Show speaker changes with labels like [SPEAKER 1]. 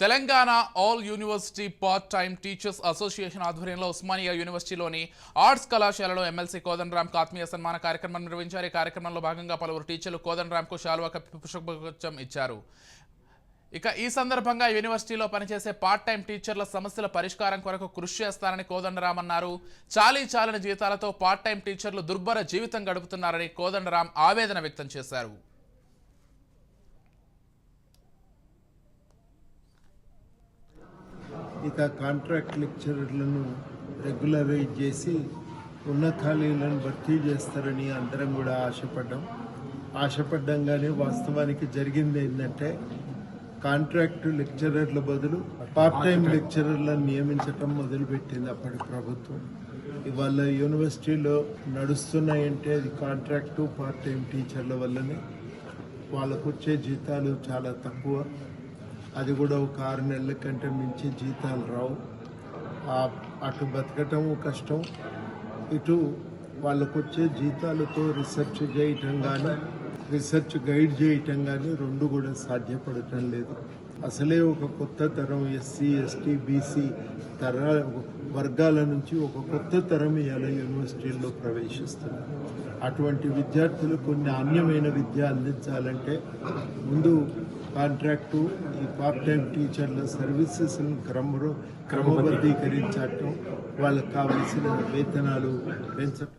[SPEAKER 1] Telangana all university part time teachers association ఆధ్వర్యంలో ఉస్మానియా యూనివర్సిటీలోని arts కళాశాలలో ఎమ్మెల్సీ కోదండరామ్కు ఆత్మీయ సన్మాన కార్యక్రమం నిర్వహించారు. ఈ కార్యక్రమంలో భాగంగా పలువురు టీచర్లు కోదండరామ్కు శాలువా కప్పి పుష్పగుచ్చం ఇచ్చారు. ఇక ఈ సందర్భంగా యూనివర్సిటీలో పనిచేసే పార్ట్ టైం టీచర్ల సమస్యల పరిష్కారం కొరకు కృషి చేస్తారని కోదండరామ్ అన్నారు. చాలీ చాలని జీతాలతో పార్ట్ టైం టీచర్లు దుర్భర జీవితం గడుపుతున్నారని కోదండరామ్ ఆవేదన వ్యక్తం చేశారు.
[SPEAKER 2] ఇక కాంట్రాక్ట్ లెక్చరర్లను రెగ్యులరైజ్ చేసి ఉన్న ఖాళీలను భర్తీ చేస్తారని అందరం కూడా ఆశపడ్డాం. ఆశపడ్డంగానే వాస్తవానికి జరిగింది ఏంటంటే కాంట్రాక్ట్ లెక్చరర్ల బదులు పార్ట్ టైం లెక్చరర్లను నియమించటం మొదలుపెట్టింది అప్పటి ప్రభుత్వం. ఇవాళ యూనివర్సిటీలో నడుస్తున్నాయంటే అది కాంట్రాక్టు పార్ట్ టైం టీచర్ల వల్లనే. వాళ్ళకు వచ్చే జీతాలు చాలా తక్కువ. అది కూడా ఒక ఆరు నెలల కంటే మించి జీతాలు రావు. అటు బతకటం కష్టం. ఇటు వాళ్ళకు వచ్చే జీతాలతో రీసెర్చ్ చేయటం కానీ రీసెర్చ్ గైడ్ చేయటం కానీ రెండు కూడా సాధ్యపడటం లేదు. అసలే ఒక కొత్త తరం ఎస్సీ ఎస్టీ బీసీ తర వర్గాల నుంచి ఒక కొత్త తరం ఇవాళ యూనివర్సిటీల్లో ప్రవేశిస్తుంది. అటువంటి విద్యార్థులకు నాణ్యమైన విద్య అందించాలంటే ముందు కాంట్రాక్టు ఈ పార్ట్ టైం టీచర్ల సర్వీసెస్ని క్రమ క్రమబద్ధీకరించటం వాళ్ళకి కావలసిన వేతనాలు పెంచటం